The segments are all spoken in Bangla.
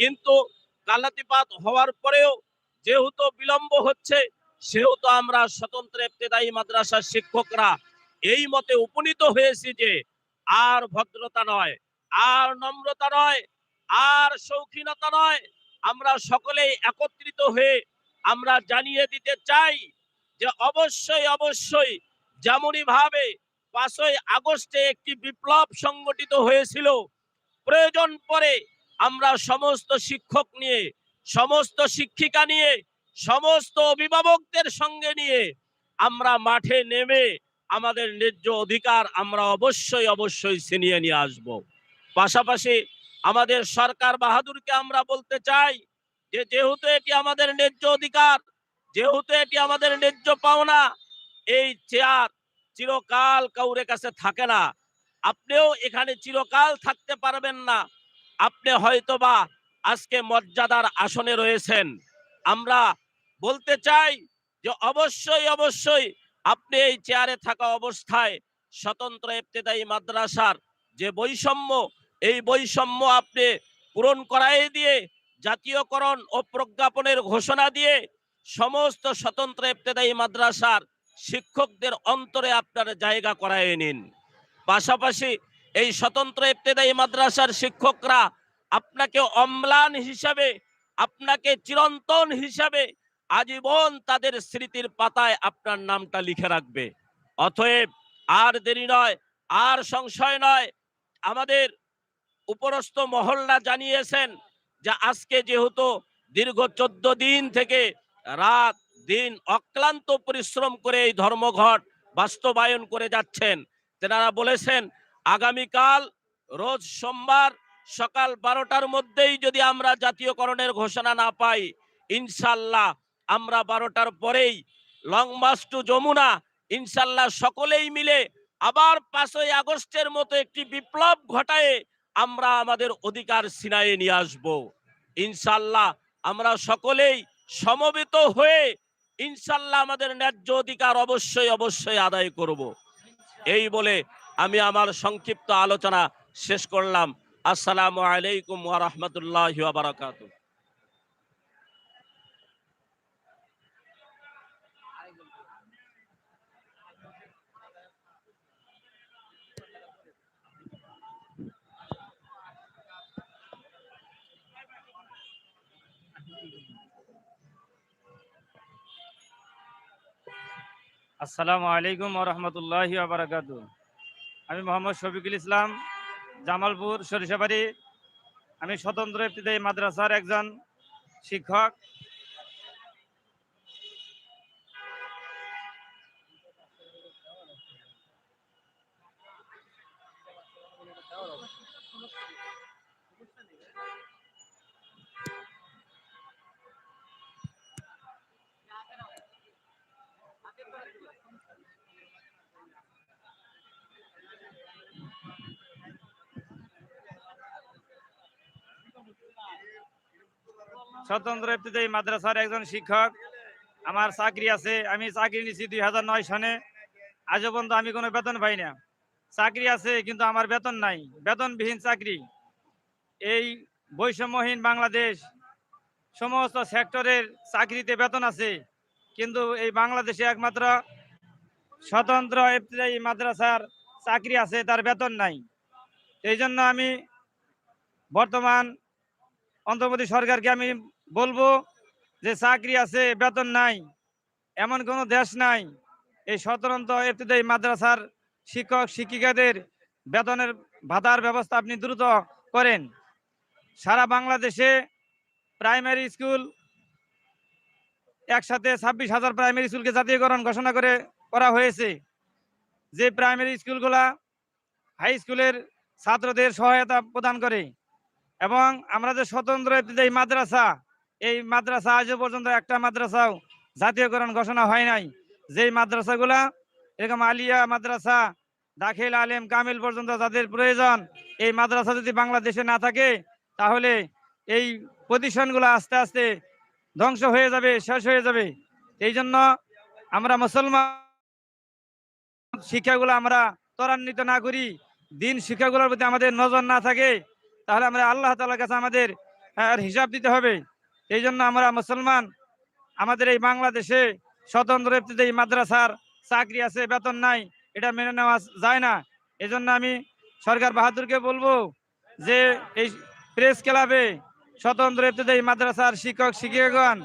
কিন্তু কালাতিপাত হওয়ার পরেও যেহেতু বিলম্ব হচ্ছে, সেহেতু আমরা স্বতন্ত্র ইবতেদায়ী মাদ্রাসার শিক্ষকরা এই মতে উপনীত হয়েছি যে আর ভদ্রতা নয়, আর নম্রতা নয়, আর শৌখিনতা নয়। আমরা সকলেই একত্রিত হয়ে আমরা জানিয়ে দিতে চাই যে অবশ্যই অবশ্যই যেমনই ভাবে পাঁচই আগস্টে একটি বিপ্লব সংগঠিত হয়েছিল, প্রয়োজন পরে আমরা সমস্ত শিক্ষক নিয়ে, সমস্ত শিক্ষিকা নিয়ে, সমস্ত অভিভাবকদের সঙ্গে নিয়ে আমরা মাঠে নেমে আমাদের ন্যায্য অধিকার আমরা অবশ্যই অবশ্যই ছিনিয়ে নিয়ে আসব। পাশাপাশি আমাদের সরকার বাহাদুরকে আমরা বলতে চাই যে, যেহেতু এটি আমাদের ন্যায্য অধিকার, যেহেতু এটি আমাদের ন্যায্য পাওনা, এই চেয়ার চিরকাল কাউরে কাছে থাকে না। আপনিও এখানে চিরকাল থাকতে পারবেন না। আপনি হয়তোবা আজকে মর্যাদার আসনে রয়েছেন। আমরা বলতে চাই যে অবশ্যই অবশ্যই আপনি এই চেয়ারে থাকা অবস্থায় স্বতন্ত্র ইবতেদায়ী মাদ্রাসার যে বৈষম্য, এই বৈষম্য আপনি পূরণ করাই দিয়ে, জাতীয়করণ ও প্রজ্ঞাপনের ঘোষণা দিয়ে সমস্ত স্বতন্ত্র ইবতেদায়ী মাদ্রাসার শিক্ষকদের অন্তরে আপনার জায়গা করায় নিন। পাশাপাশি এই স্বতন্ত্র ইবতেদায়ী মাদ্রাসার শিক্ষকরা আপনাকে অম্লান হিসাবে, আপনাকে চিরন্তন হিসাবে আজীবন তাদের স্মৃতির পাতায় আপনার নামটা লিখে রাখবে। অতএব আর দেরি নয়, আর সংশয় নয়, আমাদের উপরস্থ মহল্লা জানিয়েছেন যে আজকে যেহেতু দীর্ঘ চোদ্দ দিন থেকে রাত, দিন অক্লান্ত পরিশ্রম করে এই ধর্মঘট বাস্তবায়ন করে যাচ্ছেন, তেনারা বলেছেন আগামীকাল, রোজ সোমবার সকাল বারোটার মধ্যেই যদি আমরা জাতীয়করণের ঘোষণা না পাই, ইনশাল্লাহ আমরা বারোটার পরেই লং মার্চ টু যমুনা, ইনশাল্লাহ সকলেই মিলে আবার পাঁচই আগস্টের মতো একটি বিপ্লব ঘটায় আমরা আমাদের অধিকার সিনায়ে নিয়ে আসব। ইনশাল্লাহ আমরা সকলেই সমবেত হয়ে ইনশাল্লাহ আমাদের ন্যায্য অধিকার অবশ্যই অবশ্যই আদায় করব। এই বলে আমি আমার সংক্ষিপ্ত আলোচনা শেষ করলাম। আসসালামু আলাইকুম ওয়া রাহমাতুল্লাহি ওয়া বারাকাতুহু। আসসালামু আলাইকুম রহমতুল্লাহি বারাকাতু আমি মোহাম্মদ শফিকুল ইসলাম জামালপুর সরিষাবাড়ি। আমি স্বতন্ত্র ইবতিদায়ী মাদ্রাসার একজন শিক্ষক। স্বতন্ত্র ইবতিদায়ী মাদ্রাসার একজন শিক্ষক। আমার চাকরি আছে, আমি চাকরি নিয়েছি দুই হাজার নয় সনে আজও পর্যন্ত আমি কোনো বেতন পাই না। চাকরি আছে, কিন্তু আমার বেতন নাই। বেতনবিহীন চাকরি। এই বৈষম্যহীন বাংলাদেশ, সমস্ত সেক্টরের চাকরিতে বেতন আছে। কিন্তু এই বাংলাদেশে একমাত্র স্বতন্ত্র ইবতিদায়ী মাদ্রাসার চাকরি আছে, তার বেতন নাই। এই জন্য আমি বর্তমান অন্তর্বর্তী সরকারকে আমি বলব যে চাকরি আছে, বেতন নাই, এমন কোনো দেশ নাই। এই স্বতন্ত্র ইবতদায়ী মাদ্রাসার শিক্ষক, শিক্ষিকাদের বেতনের ভাতার ব্যবস্থা আপনি দ্রুত করেন। সারা বাংলাদেশে প্রাইমারি স্কুল একসাথে ছাব্বিশ হাজার প্রাইমারি স্কুলকে জাতীয়করণ ঘোষণা করে করা হয়েছে। যে প্রাইমারি স্কুলগুলা হাই স্কুলের ছাত্রদের সহায়তা প্রদান করে। এবং আমরা যে স্বতন্ত্র এই মাদ্রাসা এই মাদ্রাসা আজও পর্যন্ত একটা মাদ্রাসাও জাতীয়করণ ঘোষণা হয় নাই। যেই মাদ্রাসাগুলা, এরকম আলিয়া মাদ্রাসা, দাখিল আলেম, কামিল পর্যন্ত যাদের প্রয়োজন, এই মাদ্রাসা যদি বাংলাদেশে না থাকে, তাহলে এই প্রতিষ্ঠানগুলো আস্তে আস্তে ধ্বংস হয়ে যাবে, শেষ হয়ে যাবে। এই জন্য আমরা মুসলমান শিক্ষাগুলো আমরা ত্বরান্বিত না করি, দিন শিক্ষাগুলোর প্রতি আমাদের নজর না থাকে, তাহলে আমরা আল্লাহ তালার কাছে আমাদের হিসাব দিতে হবে। এই জন্য আমরা মুসলমান, আমাদের এই বাংলাদেশে স্বতন্ত্র এই মাদ্রাসার চাকরি আছে, বেতন নাই, এটা মেনে নেওয়া যায় না। এজন্য আমি সরকার বাহাদুরকে বলব যে এই প্রেস ক্লাবে স্বতন্ত্র এই মাদ্রাসার শিক্ষক, শিক্ষকগণ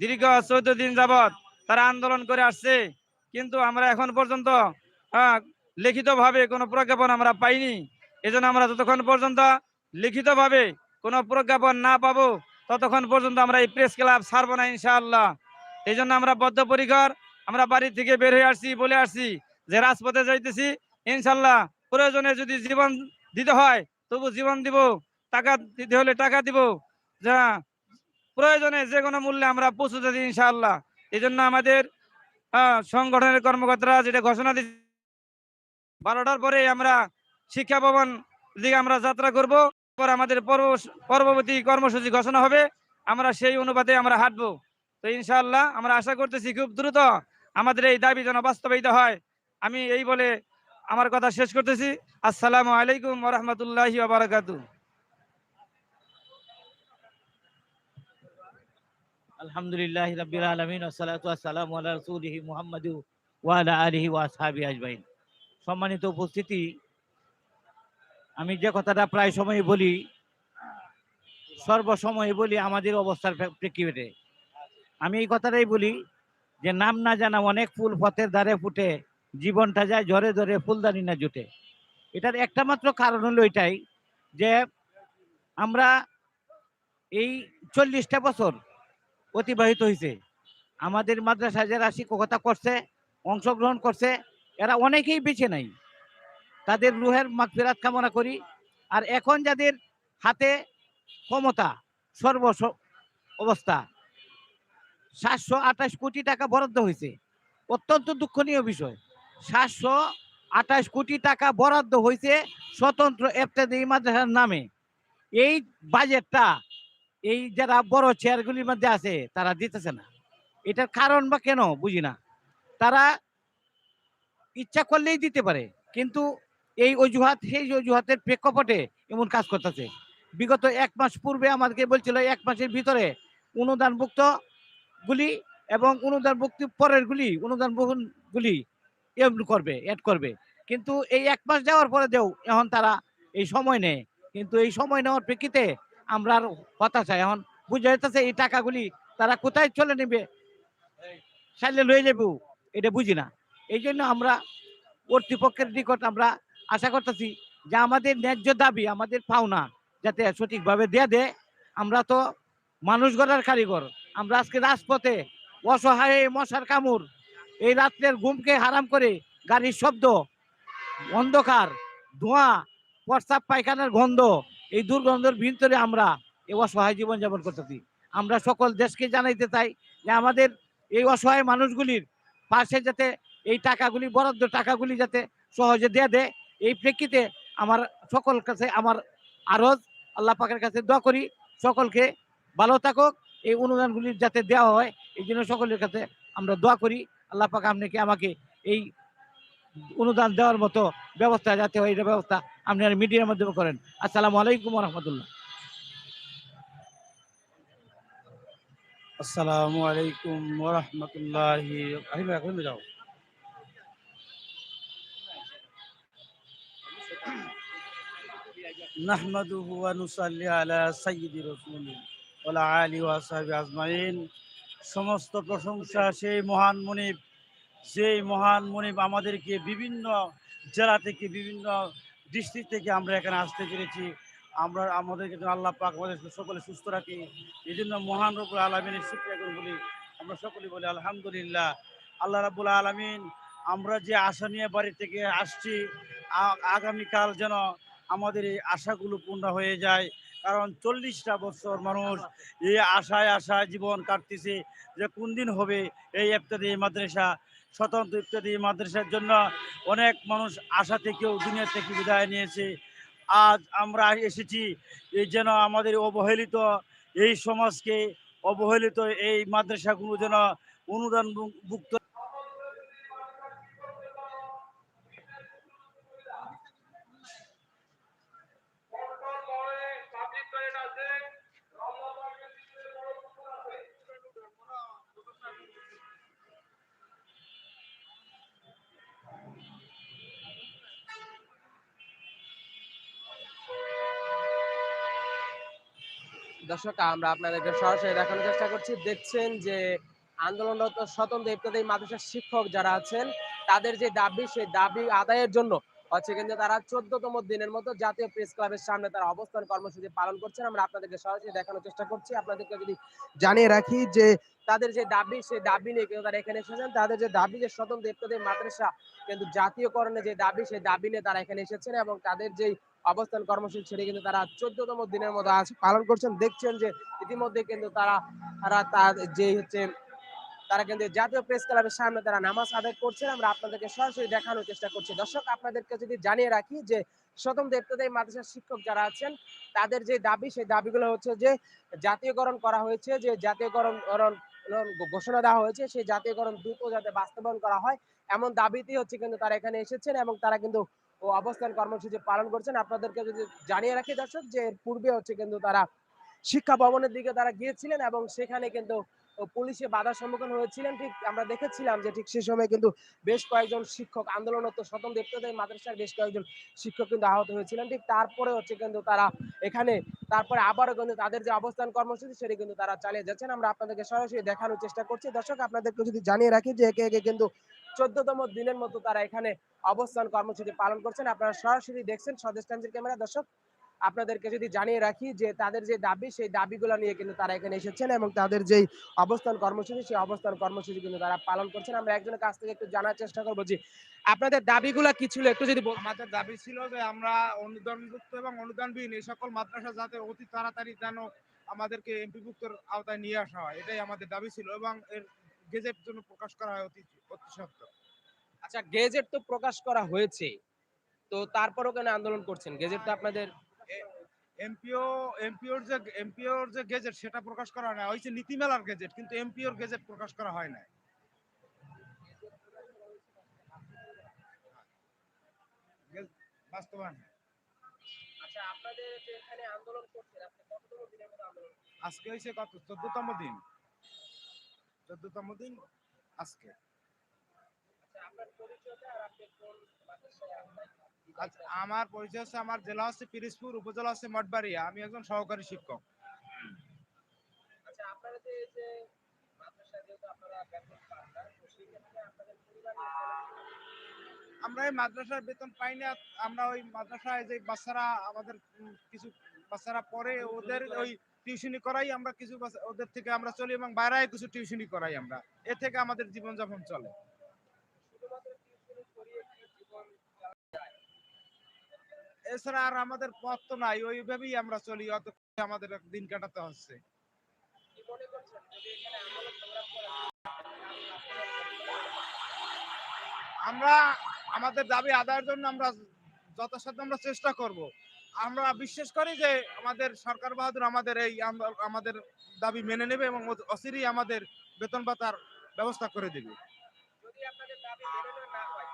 দীর্ঘ চৌদ্দ দিন যাবৎ তারা আন্দোলন করে আসছে। কিন্তু আমরা এখন পর্যন্ত লিখিতভাবে কোনো প্রজ্ঞাপন আমরা পাইনি। এজন্য আমরা যতক্ষণ পর্যন্ত লিখিতভাবে কোনো প্রজ্ঞাপন না পাবো ততক্ষণ পর্যন্ত আমরা এই প্রেস ক্লাব ছাড়বো না ইনশাআল্লাহ। এই জন্য আমরা বদ্ধপরিকর, আমরা বাড়ি থেকে বের হয়ে আসছি, বলে আসছি যে রাজপথে যাইতেছি। ইনশাল্লাহ প্রয়োজনে যদি জীবন দিতে হয়, তবু জীবন দিব, টাকা দিতে হলে টাকা দিব। যা, প্রয়োজনে যে কোনো মূল্যে আমরা পৌঁছতে দিই ইনশাআল্লাহ। এই জন্য আমাদের সংগঠনের কর্মকর্তারা যেটা ঘোষণা দিচ্ছে বারোটার পরে আমরা শিক্ষা ভবন দিকে আমরা যাত্রা করব। পর আমাদের পরব- পরবর্তী কর্মসূচি ঘোষণা হবে। আমরা সেই অনুপাতে আমরা হাঁটবো। তো ইনশাআল্লাহ আমরা আশা করতেছি খুব দ্রুত আমাদের এই দাবি যেন বাস্তবায়িত হয়। আমি এই বলে আমার কথা শেষ করতেছি। আসসালামু আলাইকুম ওরহমতুল্লাহি বারাকাতু আলহামদুলিল্লাহ রাব্বিল আলামিন ওয়াসসালাতু ওয়াসসালামু আলা রাসূলিহি মুহাম্মাদু ওয়া আলা আলিহি ওয়া সম্মানিত উপস্থিতি আমি যে কথাটা প্রায় সময় বলি, সর্বসময় বলি আমাদের অবস্থার প্রে- প্রেক্ষিতে। আমি এই কথাটাই বলি যে নাম না জানা অনেক ফুল পথের ধারে ফুটে, জীবনটা যায় ঝরে ঝরে ফুলদানি না জুটে। এটার একটা মাত্র কারণ হলো এটাই যে আমরা এই চল্লিশটা বছর অতিবাহিত হয়েছে আমাদের মাদ্রাসায় যারা শিক্ষকতা করছে, অংশগ্রহণ করছে, এরা অনেকেই বেছে নাই। তাদের রুহের মাগফিরাত কামনা করি। আর এখন যাদের হাতে ক্ষমতা সর্ব অবস্থা, সাতশো আঠাশ কোটি টাকা বরাদ্দ হয়েছে, অত্যন্ত দুঃখনীয় বিষয়। সাতশো আঠাশ কোটি টাকা বরাদ্দ হয়েছে স্বতন্ত্র এফতেদি মাদ্রাসার নামে। এই বাজেটটা, এই যারা বড় চেয়ারগুলির মধ্যে আছে, তারা দিতেছে না। এটার কারণ বা কেন, বুঝি না। তারা ইচ্ছা করলেই দিতে পারে, কিন্তু এই অজুহাত, সেই অজুহাতের প্রেক্ষাপটে এমন কাজ করতেছে। বিগত এক মাস পূর্বে আমাদেরকে বলছিল, এক মাসের ভিতরে অনুদানভুক্ত গুলি এবং অনুদানভুক্ত পরের গুলি অনুদান গুলি করবে অ্যাড করবে। কিন্তু এই এক মাস যাওয়ার পরে দেও এখন তারা এই সময় নেয় কিন্তু এই সময় নেওয়ার প্রেক্ষিতে আমরা আর হতাশা এখন বুঝা যাইতেছে এই টাকাগুলি তারা কোথায় চলে নেবে, সাইলে লয়ে যাব এটা বুঝি না। এই জন্য আমরা কর্তৃপক্ষের নিকট আমরা আশা করতেছি যে আমাদের ন্যায্য দাবি, আমাদের পাওনা যাতে সঠিকভাবে দেয়া দেয়, আমরা তো মানুষ গড়ার কারিগর। আমরা আজকে রাজপথে অসহায় মশার কামড়, এই রাত্রের ঘুমকে হারাম করে গাড়ির শব্দ, অন্ধকার, ধোঁয়া প্রস্তাব পায়খানার গন্ধ, এই দুর্গন্ধের ভিতরে আমরা এই অসহায় জীবনযাপন করতেছি। আমরা সকল দেশকে জানাইতে চাই যে আমাদের এই অসহায় মানুষগুলির পাশে যাতে এই টাকাগুলি, বরাদ্দ টাকাগুলি যাতে সহজে দেয়া দেয় এই প্রেক্ষিতে আমার সকল কাছে আমার আরজ, আল্লাহ পাকের কাছে দোয়া করি, সকলকে ভালো থাকুক, এই অনুদানগুলি যাতে দেওয়া হয়, এই জন্য সকলের কাছে আমরা দোয়া করি। আল্লাহ পাক আপনাকে আমাকে এই অনুদান দেওয়ার মতো ব্যবস্থা যাতে হয়, এটা ব্যবস্থা আপনি আর মিডিয়ার মাধ্যমে করেন। আসসালামু আলাইকুম রহমতুল্লাহ। আসসালামু আলাইকুম এখন যাও। নুসাল্লি আলা সাইয়্যিদি রাসূলি ওয়া আলি ওয়া সাহবি আজমাইন সমস্ত প্রশংসা সেই মহান মুনিব সেই মহান মুনিব আমাদেরকে বিভিন্ন জেলা থেকে, বিভিন্ন ডিস্ট্রিক্ট থেকে আমরা এখানে আসতে পেরেছি। আমরা আমাদেরকে আল্লাহ পাক আমাদের সকলে সুস্থ রাখি। এই জন্য মহান রব্বুল আলমিনের শুক্রিয়া করে বলি আমরা সকলে বলি আলহামদুলিল্লাহ। আল্লাহ রাবুল আলমিন, আমরা যে আশা নিয়ে বাড়ি থেকে আসছি আগামীকাল যেন আমাদের এই আশাগুলো পূর্ণ হয়ে যায়। কারণ চল্লিশটা বছর মানুষ এই আশায় আশায় জীবন কাটতেছে যে কোন দিন হবে এই ইফতাদি মাদ্রাসা, স্বতন্ত্র ইফতাদি মাদ্রাসার জন্য অনেক মানুষ আশা থেকেও, দুনিয়া থেকে বিদায় নিয়েছে। আজ আমরা এসেছি এই যেন আমাদের অবহেলিত এই সমাজকে, অবহেলিত এই মাদ্রাসাগুলো যেন অনুদান দর্শক, আমরা আপনাদেরকে সরাসরি দেখানোর চেষ্টা করছি। দেখছেন যে আন্দোলনরত স্বতন্ত্র ইত্যাদি মাদ্রাসার শিক্ষক যারা আছেন, তাদের যে দাবি, সেই দাবি আদায়ের জন্য হচ্ছে কিন্তু তারা চোদ্দতম দিনের মতো জাতীয় প্রেস ক্লাবের সামনে তারা অবস্থান কর্মসূচি পালন করছেন। আমরা আপনাদেরকে সরাসরি দেখানোর চেষ্টা করছি। আপনাদেরকে যদি জানিয়ে রাখি যে তাদের যে দাবি, সেই দাবি নিয়ে কিন্তু তারা এখানে এসেছেন। তাদের যে দাবি যে স্বতন্ত্র ইত্যাদি মাদ্রাসা কিন্তু জাতীয়করণে যে দাবি, সেই দাবি নিয়ে তারা এখানে এসেছেন এবং তাদের যেই অবস্থান কর্মসূচি সেটি কিন্তু তারা চোদ্দতম দিনের মতো আজ পালন করছেন। দেখছেন যে ইতিমধ্যে কিন্তু তারা তারা তার যে হচ্ছে, তারা কিন্তু জাতীয় প্রেস ক্লাবের সামনে তারা নামাজ আদায় করছেন। আমরা আপনাদেরকে সরাসরি দেখানোর চেষ্টা করছি। দর্শক, আপনাদেরকে যদি জানিয়ে রাখি যে স্বতন্ত্র ইত্যাদি মাদ্রাসার শিক্ষক যারা আছেন, তাদের যে দাবি, সেই দাবিগুলো হচ্ছে যে জাতীয়করণ করা হয়েছে, যে জাতীয়করণ, করণ- করণ ঘোষণা দেওয়া হয়েছে, সেই জাতীয়করণ দ্রুত যাতে বাস্তবায়ন করা হয়। এমন দাবিতেই হচ্ছে কিন্তু তারা এখানে এসেছেন এবং তারা কিন্তু ও অবস্থান কর্মসূচি পালন করছেন। আপনাদেরকে যদি জানিয়ে রাখি দর্শক, যে পূর্বে হচ্ছে কিন্তু তারা শিক্ষা ভবনের দিকে তারা গিয়েছিলেন এবং সেখানে কিন্তু পুলিশে বাধার সম্মুখীন হয়েছিলেন। ঠিক আমরা দেখেছিলাম যে ঠিক সেই সময় কিন্তু বেশ কয়েকজন শিক্ষক আন্দোলনরত স্বতন্ত্র ইত্যাদি মাদ্রাসার বেশ কয়েকজন শিক্ষক কিন্তু আহত হয়েছিলেন। ঠিক তারপরে হচ্ছে কিন্তু তারা এখানে তারপরে আবারও কিন্তু তাদের যে অবস্থান কর্মসূচি সেটি কিন্তু তারা চালিয়ে যাচ্ছেন। আমরা আপনাদেরকে সরাসরি দেখানোর চেষ্টা করছি। দর্শক, আপনাদেরকে যদি জানিয়ে রাখি যে একে একে কিন্তু চোদ্দতম দিনের মতো তারা এখানে অবস্থান কর্মসূচি পালন করছেন। আপনারা সরাসরি দেখছেন স্বদেশ ক্যামেরা। দর্শক আপনাদেরকে যদি জানিয়ে রাখি যে তাদের যে দাবি সেই দাবিগুলো নিয়ে কিন্তু তারা এখানে এসেছেন এবং তাদের যেই অবস্থান কর্মসূচি সেই অবস্থান কর্মসূচি কিন্তু তারা পালন করছেন। আমরা একজনের কাছ থেকে একটু জানার চেষ্টা করব যে আপনাদের দাবিগুলো কি ছিল? একটু যদি আমাদের দাবি ছিল যে আমরা অনুদানযুক্ত এবং অনুদানবিহীন এই সকল মাদ্রাসা যাতে অতি তাড়াতাড়ি যেন আমাদেরকে এমপিভুক্তর আওতায় নিয়ে আসা হয় এটাই আমাদের দাবি ছিল এবং এর গেজেট জন্য প্রকাশ করা হয় অতি অতি সত্ত্বর আচ্ছা গেজেট তো প্রকাশ করা হয়েছে তো তারপরও কেন আন্দোলন করছেন? গেজেট তো আপনাদের এমপিও এমপিওর যে এমপিওর যে গেজেট সেটা প্রকাশ করা হয় না। হয়েছে নীতিমেলার গেজেট কিন্তু এমপিওর গেজেট প্রকাশ করা হয় না বাস্তবায়ন আচ্ছা আজকে হয়েছে কত? চোদ্দতম দিন। চোদ্দতম দিন আজকে। আচ্ছা আপনার পরিচয়টা আর আপনি কোন আমার পরিচয় হচ্ছে আমার জেলা হচ্ছে পিরিজপুর উপজেলা হচ্ছে মঠবাড়িয়া। আমি একজন সহকারী শিক্ষক। আচ্ছা আমরা এই মাদ্রাসার বেতন পাই না। আমরা ওই মাদ্রাসায় যে বাচ্চারা আমাদের কিছু বাচ্চারা পড়ে ওদের ওই টিউশনি করাই আমরা কিছু বাচ্চা- ওদের থেকে আমরা চলি এবং বাইরে কিছু টিউশনি করাই আমরা। এ থেকে আমাদের জীবনযাপন চলে শুধুমাত্র টিউশনি করিয়ে কি জীবন এছাড়া আর আমাদের পথ তো নাই, ওইভাবেই আমরা চলি অত আমাদের দিন কাটাতে হচ্ছে। আমরা, আমাদের দাবি আদায়ের জন্য আমরা যথাসাধ্য আমরা চেষ্টা করব। আমরা বিশ্বাস করি যে আমাদের সরকার বাহাদুর আমাদের এই আমাদের দাবি মেনে নেবে এবং অচিরেই আমাদের বেতন ভাতার ব্যবস্থা করে দেবে। যদি আপনাদের দাবি মেনে না হয়